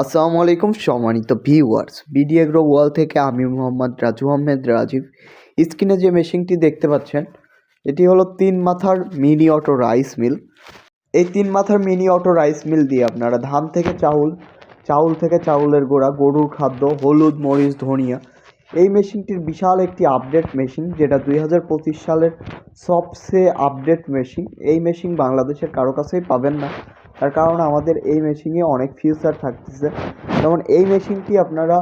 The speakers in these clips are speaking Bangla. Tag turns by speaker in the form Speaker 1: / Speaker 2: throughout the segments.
Speaker 1: আসসালামু আলাইকুম সম্মানিত ভিউয়ার্স বিডি এগ্রো ওয়াল থেকে আমি মোহাম্মদ রাজু আহমেদ রাজীব। স্ক্রিনে যে মেশিনটি দেখতে পাচ্ছেন, এটি হলো তিন মাথার মিনি অটো রাইস মিল। এই তিন মাথার মিনি অটো রাইস মিল দিয়ে আপনারা ধান থেকে চাউল চাউল থেকে চাউলের গোড়া, গরুর খাদ্য, হলুদ, মরিচ, ধনিয়া, এই মেশিনটির বিশাল একটি আপডেট মেশিন, যেটা দুই হাজার পঁচিশ সালের সবচেয়ে আপডেট মেশিন। এই মেশিন বাংলাদেশের কারও কাছেই পাবেন না। তার কারণ আমাদের এই মেশিনে অনেক ফিউচার থাকতেছে। যেমন এই মেশিনটি আপনারা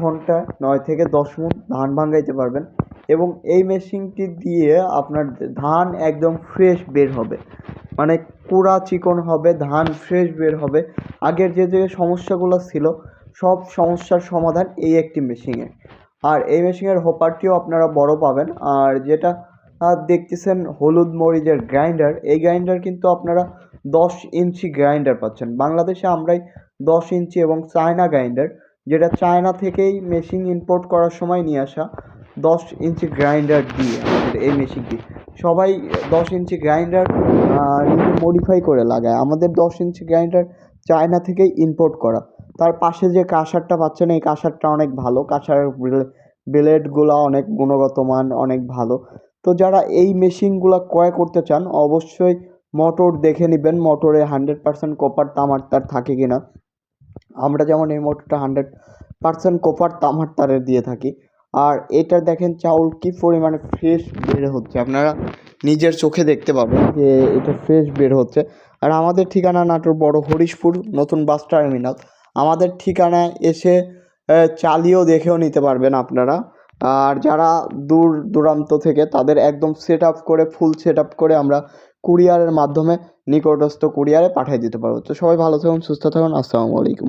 Speaker 1: ঘন্টায় নয় থেকে দশ মণ ধান ভাঙাইতে পারবেন এবং এই মেশিনটি দিয়ে আপনার ধান একদম ফ্রেশ বের হবে। মানে কুড়া চিকন হবে, ধান ফ্রেশ বের হবে। আগের যে যে সমস্যাগুলো ছিল, সব সমস্যার সমাধান এই একটি মেশিনে আর এই মেশিনের হোপারটিও আপনারা বড় পাবেন। আর যেটা দেখতেছেন হলুদ মরিচের গ্রাইন্ডার এই গ্রাইন্ডার কিন্তু আপনারা দশ ইঞ্চি গ্রাইন্ডার পাচ্ছেন। বাংলাদেশে আমরাই দশ ইঞ্চি এবং চায়না গ্রাইন্ডার, যেটা চায়না থেকেই মেশিন ইম্পোর্ট করার সময় নিয়ে আসা দশ ইঞ্চি গ্রাইন্ডার দিয়ে আমাদের এই মেশিনটি সবাই দশ ইঞ্চি গ্রাইন্ডার মডিফাই করে লাগায়। আমাদের দশ ইঞ্চি গ্রাইন্ডার চায়না থেকেই ইম্পোর্ট করা। তার পাশে যে কাঁসারটা পাচ্ছেন, এই কাঁসারটা অনেক ভালো। কাঁসার ব্লেডগুলো অনেক গুণগত মান, অনেক ভালো। তো যারা এই মেশিনগুলো ক্রয় করতে চান, অবশ্যই মোটর দেখে নেবেন, মোটরে হান্ড্রেড পার্সেন্ট কপার তামার তার থাকে কি না আমরা যেমন এই মোটরটা হান্ড্রেড পার্সেন্ট কপার তামার তারের দিয়ে থাকি। আর এটা দেখেন চাউল কী পরিমাণে ফ্রেশ বের হচ্ছে। আপনারা নিজের চোখে দেখতে পাবেন যে এটা ফ্রেশ বের হচ্ছে। আর আমাদের ঠিকানা নাটোর বড় হরিশপুর, নতুন বাস টার্মিনাল আমাদের ঠিকানায় এসে চালিয়েও দেখেও নিতে পারবেন আপনারা। আর যারা দূর দূরান্ত থেকে তাদের একদম সেট আপ করে ফুল সেট আপ করে আমরা কুরিয়ারের মাধ্যমে নিকটস্থ কুরিয়ারে পাঠিয়ে দিতে পারব। তো সবাই ভালো থাকুন, সুস্থ থাকুন, আসসালামু আলাইকুম।